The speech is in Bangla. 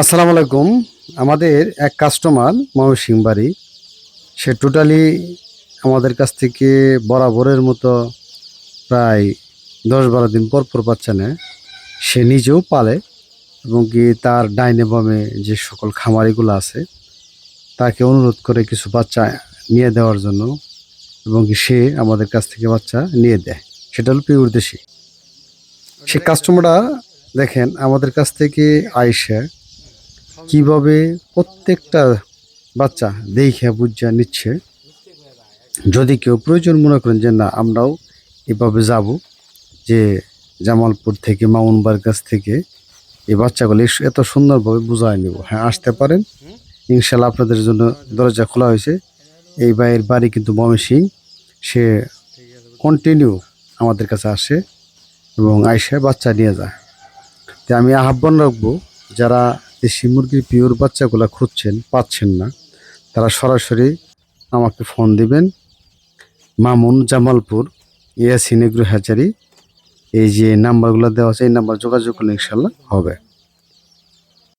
আসসালামু আলাইকুম। আমাদের এক কাস্টমার ময়মনসিং বাড়ি। সে টোটালি আমাদের কাছ থেকে বরাবরের মতো প্রায় দশ বারো দিন পর পর বাচ্চা নেয় সে নিজেও পালে এবং কি তার ডাইনে বামে যে সকল খামারিগুলো আছে, তাকে অনুরোধ করে কিছু বাচ্চা নিয়ে দেওয়ার জন্য এবং কি সে আমাদের কাছ থেকে বাচ্চা নিয়ে দেয়। সেটা হলো পিওর দেশি সে কাস্টমাররা দেখেন, আমাদের কাছ থেকে আইসা কীভাবে প্রত্যেকটা বাচ্চা দেখে, বুঝা, নিচ্ছে? যদি কেউ প্রয়োজন মনে করেন যে, না, আমরাও এভাবে যাব যে জামালপুর থেকে মামুনবার কাছ থেকে এই বাচ্চাগুলো এত সুন্দরভাবে বুঝায় নেব। হ্যাঁ আসতে পারেন। ইনশাল্লাহ আপনাদের জন্য দরজা খোলা হয়েছে। এই ভাইয়ের বাড়ি কিন্তু ময়মনসিং সে কন্টিনিউ আমাদের কাছে আসে এবং আইসে বাচ্চা নিয়ে যায়। তো আমি আহ্বান রাখব, যারা দেশি মুরগির পিওর বাচ্চাগুলো খুঁজছেন, পাচ্ছেন না, তারা সরাসরি আমাকে ফোন দিবেন। মামুন জামালপুর, ইয়াসিন এগ্রো হ্যাচারি, এই যে নাম্বারগুলো দেওয়া আছে, এই নাম্বার যোগাযোগ করলে ইনশাল্লাহ হবে।